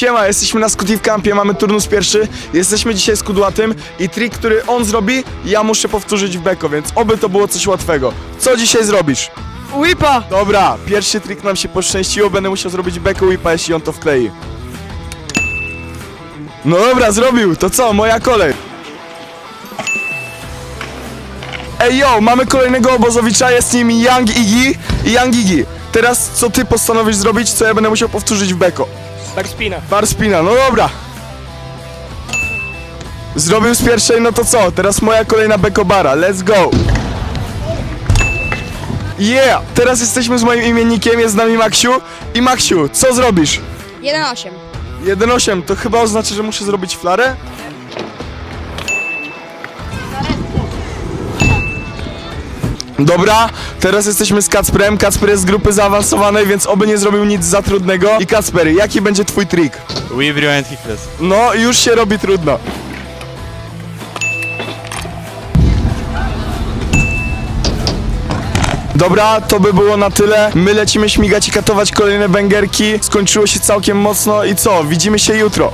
Siema, jesteśmy na Scooty w kampie, mamy turnus pierwszy. Jesteśmy dzisiaj z Kudłatym i trik, który on zrobi, ja muszę powtórzyć w beko, więc oby to było coś łatwego. Co dzisiaj zrobisz? Whipa! Dobra, pierwszy trik nam się poszczęściło, będę musiał zrobić beko whipa, jeśli on to wklei. No dobra, zrobił, to co, moja kolej. Ej yo, mamy kolejnego obozowicza, jest nim Young Iggy i Young Iggy. Teraz co ty postanowisz zrobić, co ja będę musiał powtórzyć w beko? Backspina. Bar spina, no dobra. Zrobił z pierwszej, no to co? Teraz moja kolejna bekobara, let's go. Yeah! Teraz jesteśmy z moim imiennikiem, jest z nami Maksiu. I Maksiu, co zrobisz? 1-8. 1.8, to chyba oznacza, że muszę zrobić flarę? Dobra, teraz jesteśmy z Kacprem. Kacper jest z grupy zaawansowanej, więc oby nie zrobił nic za trudnego. I Kacper, jaki będzie twój trik? And Hifles. No, już się robi trudno. Dobra, to by było na tyle. My lecimy śmigać i katować kolejne węgerki. Skończyło się całkiem mocno i co? Widzimy się jutro.